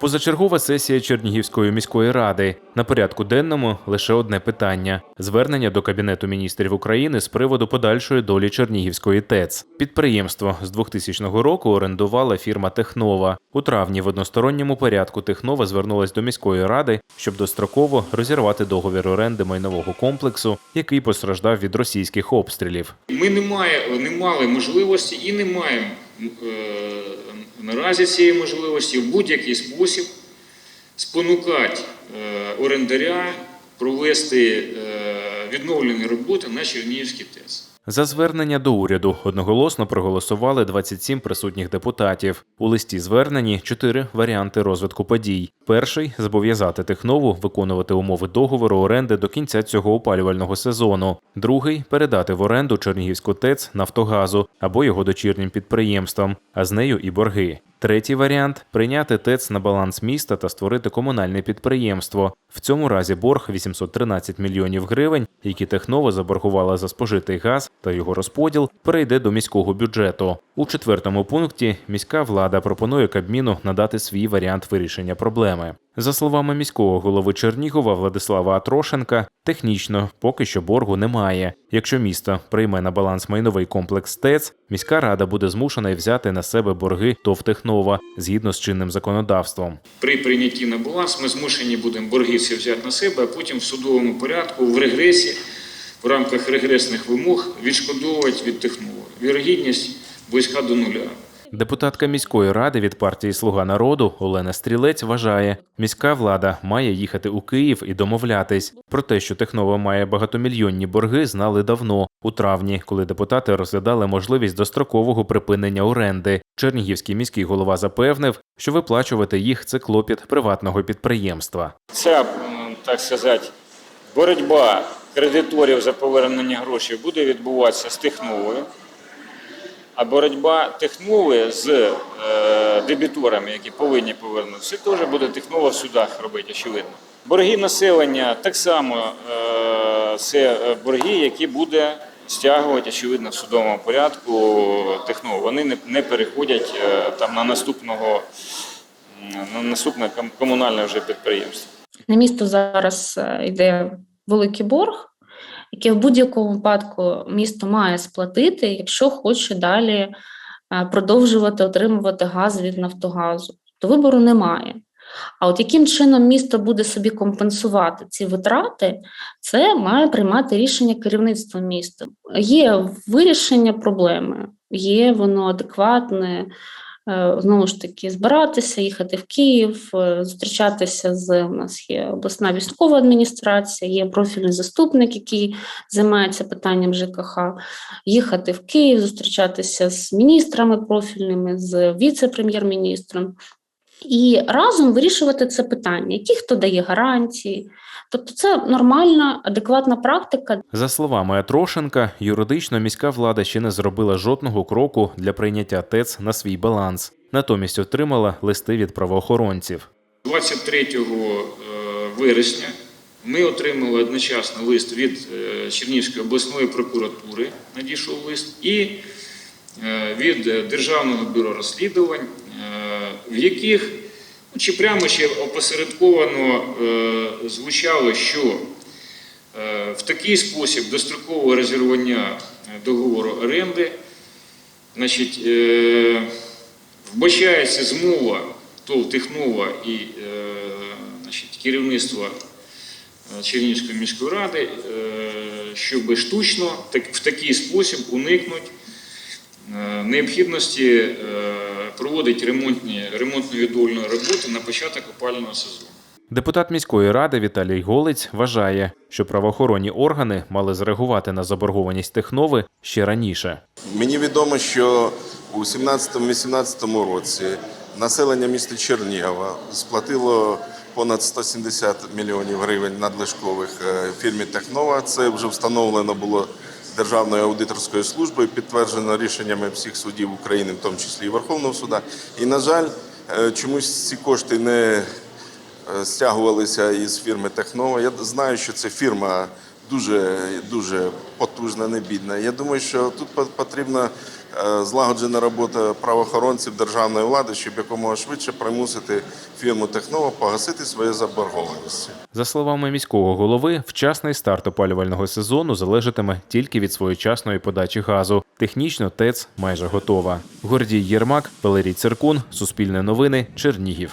Позачергова сесія Чернігівської міської ради. На порядку денному лише одне питання: звернення до Кабінету міністрів України з приводу подальшої долі Чернігівської ТЕЦ. Підприємство з 2000 року орендувала фірма Технова. У травні в односторонньому порядку Технова звернулась до міської ради, щоб достроково розірвати договір оренди майнового комплексу, який постраждав від російських обстрілів. Ми не, має, не мали можливості і не маємо е, наразі цієї можливості в будь-який спосіб спонукати е, орендаря провести е, відновлені роботи на Чернігівській ТЕС. За звернення до уряду одноголосно проголосували 27 присутніх депутатів. У листі звернені чотири варіанти розвитку подій. Перший зобов'язати Технову виконувати умови договору оренди до кінця цього опалювального сезону. Другий передати в оренду Чернігівську ТЕЦ Нафтогазу або його дочірнім підприємствам, а з нею і борги. Третій варіант прийняти ТЕЦ на баланс міста та створити комунальне підприємство. В цьому разі борг 813 мільйонів гривень, які Технова заборгувала за спожитий газ та його розподіл, перейде до міського бюджету. У четвертому пункті міська влада пропонує Кабміну надати свій варіант вирішення проблеми. За словами міського голови Чернігова Владислава Атрошенка, технічно поки що боргу немає. Якщо місто прийме на баланс майновий комплекс ТЕЦ, міська рада буде змушена взяти на себе борги ТОВ Технова згідно з чинним законодавством. При прийнятті на баланс ми змушені будемо борги всі взяти на себе, а потім в судовому порядку, в регресі, в рамках регресних вимог відшкодовувати від Технова. Вірогідність близька до нуля. Депутатка міської ради від партії Слуга народу Олена Стрілець вважає, міська влада має їхати у Київ і домовлятись. Про те, що Технова має багатомільйонні борги, знали давно у травні, коли депутати розглядали можливість дострокового припинення оренди. Чернігівський міський голова запевнив, що виплачувати їх це клопіт приватного підприємства. Ця, так сказати, боротьба кредиторів за повернення грошей буде відбуватися з Техновою, а боротьба Технови з е, дебіторами, які повинні повернутися, теж буде Технова в судах робити, очевидно. Борги населення так само е, це е, борги, які буде стягувати, очевидно, в судовому порядку Технова. Вони не, не переходять е, там на наступного на наступне комунальне вже підприємство. На місто зараз е, йде великий борг, який в будь-якому випадку місто має сплатити, якщо хоче далі е, продовжувати отримувати газ від Нафтогазу. То вибору немає. А от яким чином місто буде собі компенсувати ці витрати, це має приймати рішення керівництво міста. Є вирішення проблеми, є воно адекватне, знову ж таки збиратися, їхати в Київ, е, зустрічатися з у нас є обласна військова адміністрація, є профільний заступник, який займається питанням ЖКХ, їхати в Київ, зустрічатися з міністрами профільними, з віце-прем'єр-міністром. І разом вирішувати це питання, які хто дає гарантії. Тобто, це нормальна, адекватна практика, За словами Атрошенка, юридично міська влада ще не зробила жодного кроку для прийняття ТЕЦ на свій баланс. Натомість отримала листи від правоохоронців. 23 е, вересня ми отримали одночасно лист від е, Чернігівської обласної прокуратури, надійшов лист, і е, від Державного бюро розслідувань, в яких ну, чи прямо чи опосередковано е, звучало, що е, в такий спосіб дострокового розірвання е, договору оренди значить, вбачається змова ТОВ Технова і значить, керівництва Чернігівської міської ради, щоб штучно в такий спосіб уникнути необхідності проводити ремонтні, ремонтно-відновлені роботи на початок опалювального сезону. Депутат міської ради Віталій Голець вважає, що правоохоронні органи мали зреагувати на заборгованість Технови ще раніше. Мені відомо, що у 17-18 році населення міста Чернігова сплатило понад 170 мільйонів гривень надлишкових е, фірмі Технова. Це вже встановлено було Державною аудиторською службою, підтверджено рішеннями всіх судів України, в тому числі і Верховного суда. І, на жаль, е, чомусь ці кошти не е, стягувалися із фірми Технова. Я знаю, що це фірма дуже, дуже потужна, не бідна. Я думаю, що тут по- потрібно е, злагоджена робота правоохоронців державної влади, щоб якомога швидше примусити фірму Технова погасити свої заборгованості. За словами міського голови, вчасний старт опалювального сезону залежатиме тільки від своєчасної подачі газу. Технічно ТЕЦ майже готова. Гордій Єрмак, Валерій Циркун, Суспільне новини, Чернігів.